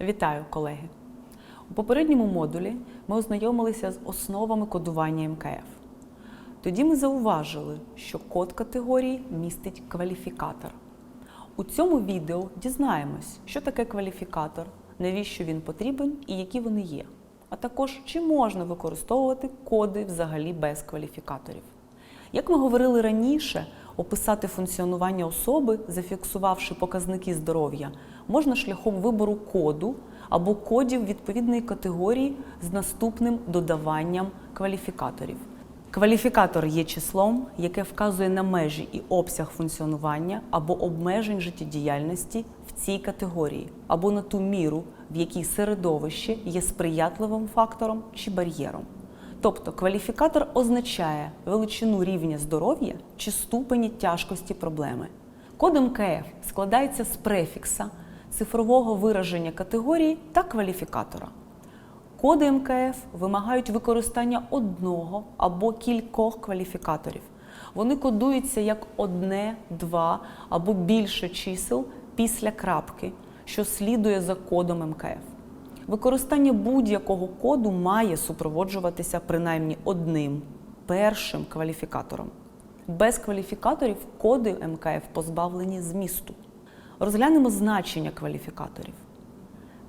Вітаю, колеги! У попередньому модулі ми ознайомилися з основами кодування МКФ. Тоді ми зауважили, що код категорії містить кваліфікатор. У цьому відео дізнаємось, що таке кваліфікатор, навіщо він потрібен і які вони є, а також чи можна використовувати коди взагалі без кваліфікаторів. Як ми говорили раніше, описати функціонування особи, зафіксувавши показники здоров'я, можна шляхом вибору коду або кодів відповідної категорії з наступним додаванням кваліфікаторів. Кваліфікатор є числом, яке вказує на межі і обсяг функціонування або обмежень життєдіяльності в цій категорії, або на ту міру, в якій середовище є сприятливим фактором чи бар'єром. Тобто кваліфікатор означає величину рівня здоров'я чи ступені тяжкості проблеми. Код МКФ складається з префікса, цифрового вираження категорії та кваліфікатора. Коди МКФ вимагають використання одного або кількох кваліфікаторів. Вони кодуються як одне, два або більше чисел після крапки, що слідує за кодом МКФ. Використання будь-якого коду має супроводжуватися принаймні одним першим кваліфікатором. Без кваліфікаторів коди МКФ позбавлені змісту. Розглянемо значення кваліфікаторів.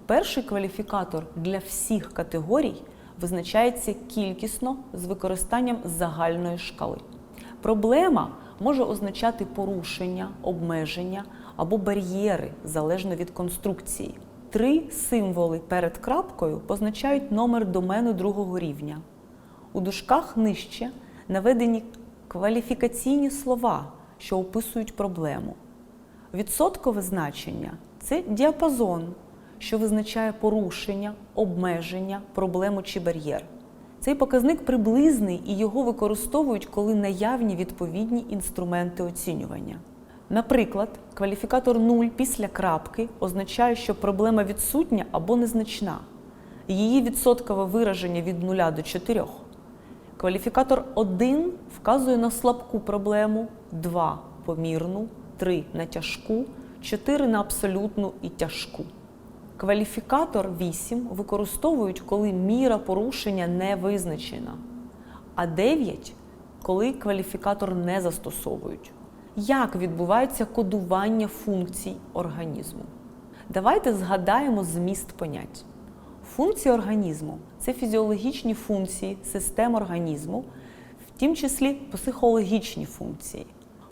Перший кваліфікатор для всіх категорій визначається кількісно з використанням загальної шкали. Проблема може означати порушення, обмеження або бар'єри залежно від конструкції. Три символи перед крапкою позначають номер домену другого рівня. У дужках нижче наведені кваліфікаційні слова, що описують проблему. Відсоткове значення це діапазон, що визначає порушення, обмеження, проблему чи бар'єр. Цей показник приблизний і його використовують, коли наявні відповідні інструменти оцінювання. Наприклад, кваліфікатор 0 після крапки означає, що проблема відсутня або незначна. Її відсоткове вираження від 0 до 4. Кваліфікатор 1 вказує на слабку проблему, 2 помірну, 3 на тяжку, 4 на абсолютну і тяжку. Кваліфікатор 8 використовують, коли міра порушення не визначена, а 9 коли кваліфікатор не застосовують. Як відбувається кодування функцій організму? Давайте згадаємо зміст понять. Функції організму це фізіологічні функції систем організму, в тім числі психологічні функції.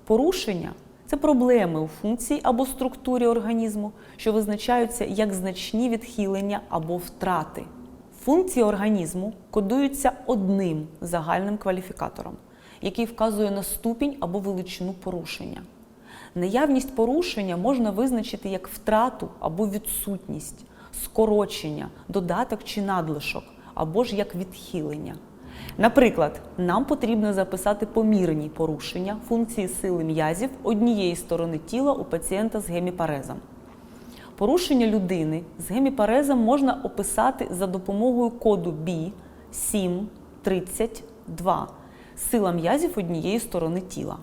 Порушення це проблеми у функції або структурі організму, що визначаються як значні відхилення або втрати. Функції організму кодуються одним загальним кваліфікатором, який вказує на ступінь або величину порушення. Наявність порушення можна визначити як втрату або відсутність, скорочення, додаток чи надлишок, або ж як відхилення. Наприклад, нам потрібно записати помірні порушення функції сили м'язів однієї сторони тіла у пацієнта з геміпарезом. Порушення людини з геміпарезом можна описати за допомогою коду B732 сила м'язів однієї сторони тіла.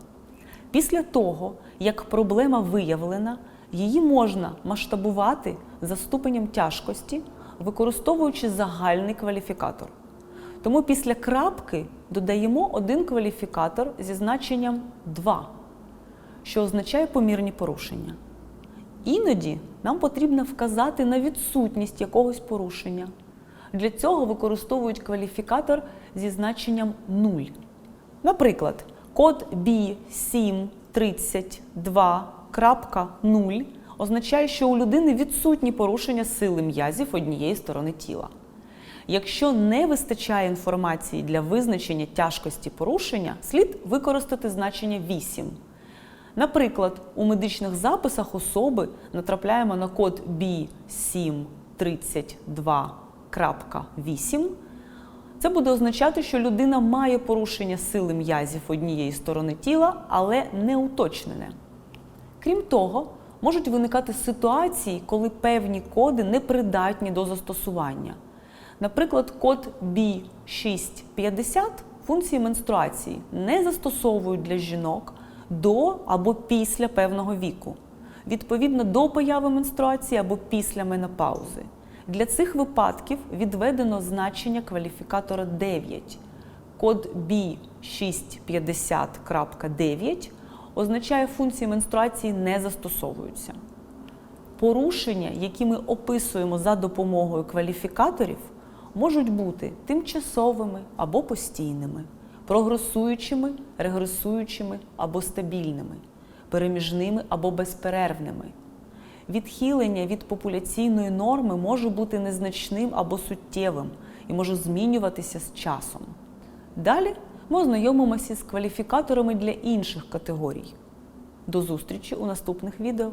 Після того, як проблема виявлена, її можна масштабувати за ступенем тяжкості, використовуючи загальний кваліфікатор. Тому після крапки додаємо один кваліфікатор зі значенням 2, що означає помірні порушення. Іноді нам потрібно вказати на відсутність якогось порушення. Для цього використовують кваліфікатор зі значенням 0. Наприклад, код B732.0 означає, що у людини відсутні порушення сили м'язів однієї сторони тіла. Якщо не вистачає інформації для визначення тяжкості порушення, слід використати значення 8. Наприклад, у медичних записах особи натрапляємо на код B732.8. Це буде означати, що людина має порушення сили м'язів однієї сторони тіла, але не уточнене. Крім того, можуть виникати ситуації, коли певні коди непридатні до застосування. Наприклад, код B650 функції менструації не застосовують для жінок до або після певного віку, відповідно до появи менструації або після менопаузи. Для цих випадків відведено значення кваліфікатора 9. Код B650.9 означає функції менструації не застосовуються. Порушення, які ми описуємо за допомогою кваліфікаторів, можуть бути тимчасовими або постійними, прогресуючими, регресуючими або стабільними, переміжними або безперервними. Відхилення від популяційної норми може бути незначним або суттєвим і може змінюватися з часом. Далі ми ознайомимося з кваліфікаторами для інших категорій. До зустрічі у наступних відео!